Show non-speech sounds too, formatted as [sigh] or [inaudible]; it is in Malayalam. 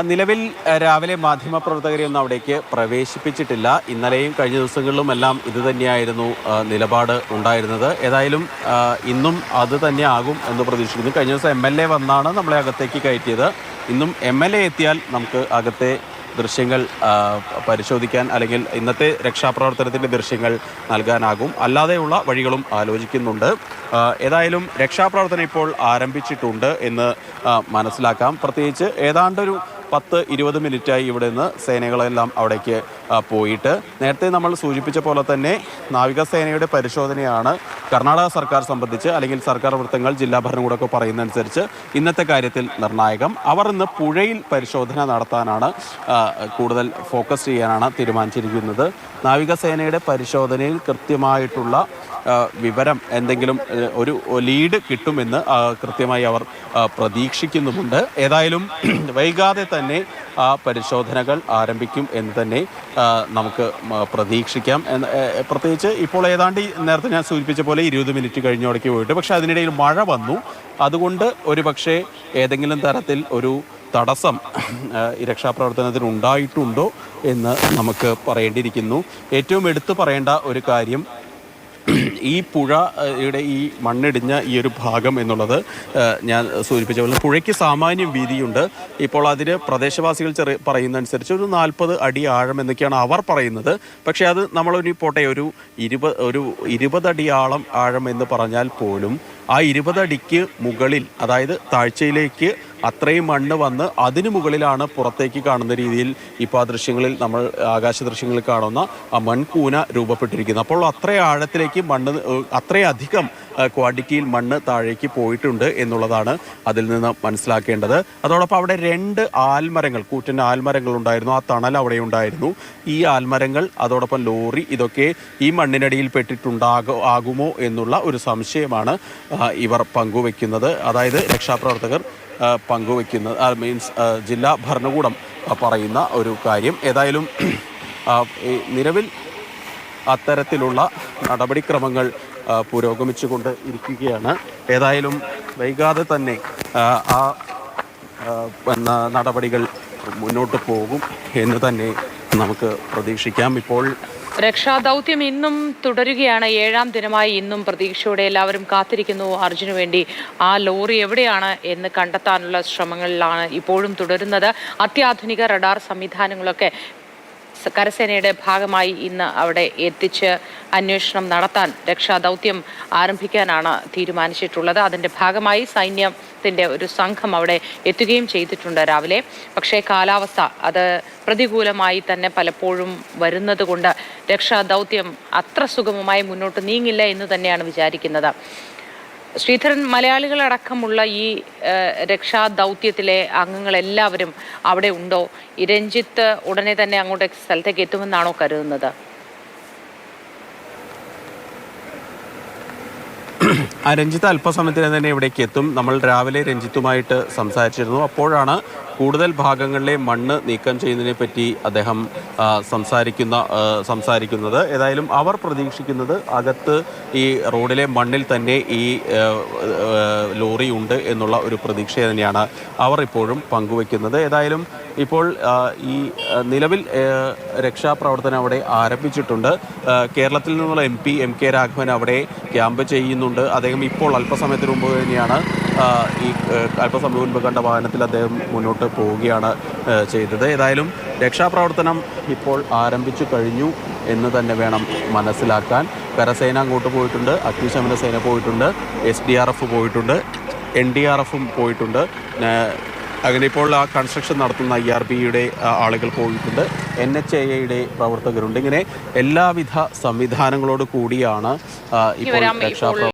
നിലവിൽ രാവിലെ മാധ്യമപ്രവർത്തകരെ ഒന്നും അവിടേക്ക് പ്രവേശിപ്പിച്ചിട്ടില്ല. ഇന്നലെയും കഴിഞ്ഞ ദിവസങ്ങളിലും എല്ലാം ഇത് തന്നെയായിരുന്നു നിലപാട് ഉണ്ടായിരുന്നത്. ഏതായാലും ഇന്നും അത് തന്നെ ആകും എന്ന് പ്രതീക്ഷിക്കുന്നു. കഴിഞ്ഞ ദിവസം എം എൽ എ വന്നാണ് നമ്മളെ അകത്തേക്ക് കയറ്റിയത്. ഇന്നും എം എൽ എ എത്തിയാൽ നമുക്ക് അകത്തെ ദൃശ്യങ്ങൾ പരിശോധിക്കാൻ അല്ലെങ്കിൽ ഇന്നത്തെ രക്ഷാപ്രവർത്തനത്തിന്റെ ദൃശ്യങ്ങൾ നൽകാനാകും. അല്ലാതെയുള്ള വഴികളും ആലോചിക്കുന്നുണ്ട്. ഏതായാലും രക്ഷാപ്രവർത്തനം ഇപ്പോൾ ആരംഭിച്ചിട്ടുണ്ട് എന്ന് മനസ്സിലാക്കാം. പ്രത്യേകിച്ച് ഏതാണ്ടൊരു പത്ത് ഇരുപത് മിനിറ്റായി ഇവിടെ നിന്ന് സേനകളെല്ലാം അവിടേക്ക് പോയിട്ട് നേരത്തെ നമ്മൾ സൂചിപ്പിച്ച പോലെ തന്നെ നാവികസേനയുടെ പരിശോധനയാണ് കർണാടക സർക്കാർ സംബന്ധിച്ച് അല്ലെങ്കിൽ സർക്കാർ വൃത്തങ്ങൾ ജില്ലാ ഭരണകൂടമൊക്കെ പറയുന്നതനുസരിച്ച് ഇന്നത്തെ കാര്യത്തിൽ നിർണായകം. അവർ ഇന്ന് പുഴയിൽ പരിശോധന നടത്താനാണ് കൂടുതൽ ഫോക്കസ് ചെയ്യാനാണ് തീരുമാനിച്ചിരിക്കുന്നത്. നാവികസേനയുടെ പരിശോധനയിൽ കൃത്യമായിട്ടുള്ള വിവരം എന്തെങ്കിലും ഒരു ലീഡ് കിട്ടുമെന്ന് കൃത്യമായി അവർ പ്രതീക്ഷിക്കുന്നുമുണ്ട്. ഏതായാലും വൈകാതെ തന്നെ ആ പരിശോധനകൾ ആരംഭിക്കും എന്ന് തന്നെ നമുക്ക് പ്രതീക്ഷിക്കാം. പ്രത്യേകിച്ച് ഇപ്പോൾ ഏതാണ്ട് നേരത്തെ ഞാൻ സൂചിപ്പിച്ച പോലെ ഇരുപത് മിനിറ്റ് കഴിഞ്ഞോടേക്ക് പോയിട്ട് പക്ഷേ അതിനിടയിൽ മഴ വന്നു. അതുകൊണ്ട് ഒരു പക്ഷേ ഏതെങ്കിലും തരത്തിൽ ഒരു തടസ്സം രക്ഷാപ്രവർത്തനത്തിന് ഉണ്ടായിട്ടുണ്ടോ എന്ന് നമുക്ക് പറയേണ്ടിയിരിക്കുന്നു. ഏറ്റവും എടുത്തു പറയേണ്ട ഒരു കാര്യം ഈ പുഴയുടെ ഈ മണ്ണിടിഞ്ഞ ഈ ഒരു ഭാഗം എന്നുള്ളത് ഞാൻ സൂചിപ്പിച്ച പോലെ പുഴയ്ക്ക് സാമാന്യം വീതിയുണ്ട്. ഇപ്പോൾ അതിന് പ്രദേശവാസികൾ ചെറിയ പറയുന്നതനുസരിച്ച് ഒരു നാൽപ്പത് അടി ആഴം എന്നൊക്കെയാണ് അവർ പറയുന്നത്. പക്ഷേ അത് നമ്മളൊരു പോട്ടെ ഒരു ഇരുപത് ഒരു ഇരുപതടി ആളം ആഴം എന്ന് പറഞ്ഞാൽ പോലും ആ ഇരുപതടിക്ക് മുകളിൽ അതായത് താഴ്ചയിലേക്ക് അത്രയും മണ്ണ് വന്ന് അതിനു മുകളിലാണ് പുറത്തേക്ക് കാണുന്ന രീതിയിൽ ഇപ്പോൾ ആ ദൃശ്യങ്ങളിൽ നമ്മൾ ആകാശ ദൃശ്യങ്ങളിൽ കാണുന്ന ആ മൺകൂന രൂപപ്പെട്ടിരിക്കുന്നത് അപ്പോൾ അത്ര ആഴത്തിലേക്ക് മണ്ണ് അത്രയധികം ക്വാണ്ടിറ്റിയിൽ മണ്ണ് താഴേക്ക് പോയിട്ടുണ്ട് എന്നുള്ളതാണ് അതിൽ നിന്ന് മനസ്സിലാക്കേണ്ടത്. അതോടൊപ്പം അവിടെ രണ്ട് ആൽമരങ്ങൾ കൂറ്റൻ ആൽമരങ്ങൾ ഉണ്ടായിരുന്നു. ആ തണൽ അവിടെ ഉണ്ടായിരുന്നു. ഈ ആൽമരങ്ങൾ അതോടൊപ്പം ലോറി ഇതൊക്കെ ഈ മണ്ണിനടിയിൽ പെട്ടിട്ടുണ്ടാകോ ആകുമോ എന്നുള്ള ഒരു സംശയമാണ് ഇവർ പങ്കുവെക്കുന്നത്. അതായത് രക്ഷാപ്രവർത്തകർ പങ്കുവെക്കുന്നത് മീൻസ് ജില്ലാ ഭരണകൂടം പറയുന്ന ഒരു കാര്യം. ഏതായാലും [clears throat] നിലവിൽ അത്തരത്തിലുള്ള നടപടിക്രമങ്ങൾ പുരോഗമിച്ചു പുരോഗമിച്ചുകൊണ്ട് ഇരിക്കുകയാണ്. ഏതായാലും വൈകാതെ തന്നെ ആ, നടപടികൾ മുന്നോട്ട് പോകും എന്ന് തന്നെ നമുക്ക് പ്രതീക്ഷിക്കാം. ഇപ്പോൾ രക്ഷാദൗത്യം ഇന്നും തുടരുകയാണ്. ഏഴാം ദിനമായി ഇന്നും പ്രതീക്ഷയോടെ എല്ലാവരും കാത്തിരിക്കുന്നു. അർജുന് വേണ്ടി ആ ലോറി എവിടെയാണ് എന്ന് കണ്ടെത്താനുള്ള ശ്രമങ്ങളിലാണ് ഇപ്പോഴും തുടരുന്നത്. അത്യാധുനിക റഡാർ സംവിധാനങ്ങളൊക്കെ കരസേനയുടെ ഭാഗമായി ഇന്ന് അവിടെ എത്തിച്ച് അന്വേഷണം നടത്താൻ രക്ഷാദൗത്യം ആരംഭിക്കാനാണ് തീരുമാനിച്ചിട്ടുള്ളത്. അതിന്റെ ഭാഗമായി സൈന്യത്തിന്റെ ഒരു സംഘം അവിടെ എത്തുകയും ചെയ്തിട്ടുണ്ട് രാവിലെ. പക്ഷേ കാലാവസ്ഥ അത് പ്രതികൂലമായി തന്നെ പലപ്പോഴും വരുന്നത് കൊണ്ട് രക്ഷാദൗത്യം അത്ര സുഗമമായി മുന്നോട്ട് നീങ്ങില്ല എന്ന് തന്നെയാണ് വിചാരിക്കുന്നത്. ശ്രീധരൻ മലയാളികളടക്കമുള്ള ഈ രക്ഷാ രക്ഷാദൗത്യത്തിലെ അംഗങ്ങളെല്ലാവരും അവിടെ ഉണ്ടോ? ഈ രഞ്ജിത്ത് ഉടനെ തന്നെ അങ്ങോട്ട് സ്ഥലത്തേക്ക് എത്തുമെന്നാണോ കരുതുന്നത്? ആ രഞ്ജിത്ത് അല്പസമയത്തിന് തന്നെ ഇവിടേക്ക് എത്തും. നമ്മൾ രാവിലെ രഞ്ജിത്തുമായിട്ട് സംസാരിച്ചിരുന്നു. അപ്പോഴാണ് കൂടുതൽ ഭാഗങ്ങളിലെ മണ്ണ് നീക്കം ചെയ്യുന്നതിനെ പറ്റി അദ്ദേഹം സംസാരിക്കുന്ന സംസാരിക്കുന്നത്. ഏതായാലും അവർ പ്രതീക്ഷിക്കുന്നത് അകത്ത് ഈ റോഡിലെ മണ്ണിൽ തന്നെ ഈ ലോറി ഉണ്ട് എന്നുള്ള ഒരു പ്രതീക്ഷ തന്നെയാണ് അവർ ഇപ്പോഴും പങ്കുവെക്കുന്നത്. ഏതായാലും ഇപ്പോൾ ഈ നിലവിൽ രക്ഷാപ്രവർത്തനം അവിടെ ആരംഭിച്ചിട്ടുണ്ട്. കേരളത്തിൽ നിന്നുള്ള M P M K Raghavan അവിടെ ക്യാമ്പ് ചെയ്യുന്നുണ്ട്. അദ്ദേഹം ഇപ്പോൾ അല്പസമയത്തിന് മുമ്പ് തന്നെയാണ് ഈ അല്പസമയം മുൻപ് കണ്ട വാഹനത്തിൽ അദ്ദേഹം മുന്നോട്ട് പോവുകയാണ് ചെയ്തത്. ഏതായാലും രക്ഷാപ്രവർത്തനം ഇപ്പോൾ ആരംഭിച്ചു കഴിഞ്ഞു എന്ന് തന്നെ വേണം മനസ്സിലാക്കാൻ. കരസേന അങ്ങോട്ട് പോയിട്ടുണ്ട് അഗ്നിശമന സേന പോയിട്ടുണ്ട് എസ് ഡി ആർ എഫ് പോയിട്ടുണ്ട് എൻ ഡി ആർ എഫും പോയിട്ടുണ്ട്. അങ്ങനെ ഇപ്പോൾ ആ കൺസ്ട്രക്ഷൻ നടത്തുന്ന ഐ ആർ ബിയുടെ ആളുകൾ പോയിട്ടുണ്ട്. എൻ എച്ച് എ ഐയുടെ പ്രവർത്തകരുണ്ട്. ഇങ്ങനെ എല്ലാവിധ സംവിധാനങ്ങളോട് കൂടിയാണ് ഇപ്പോൾ രക്ഷാപ്രവർത്തനം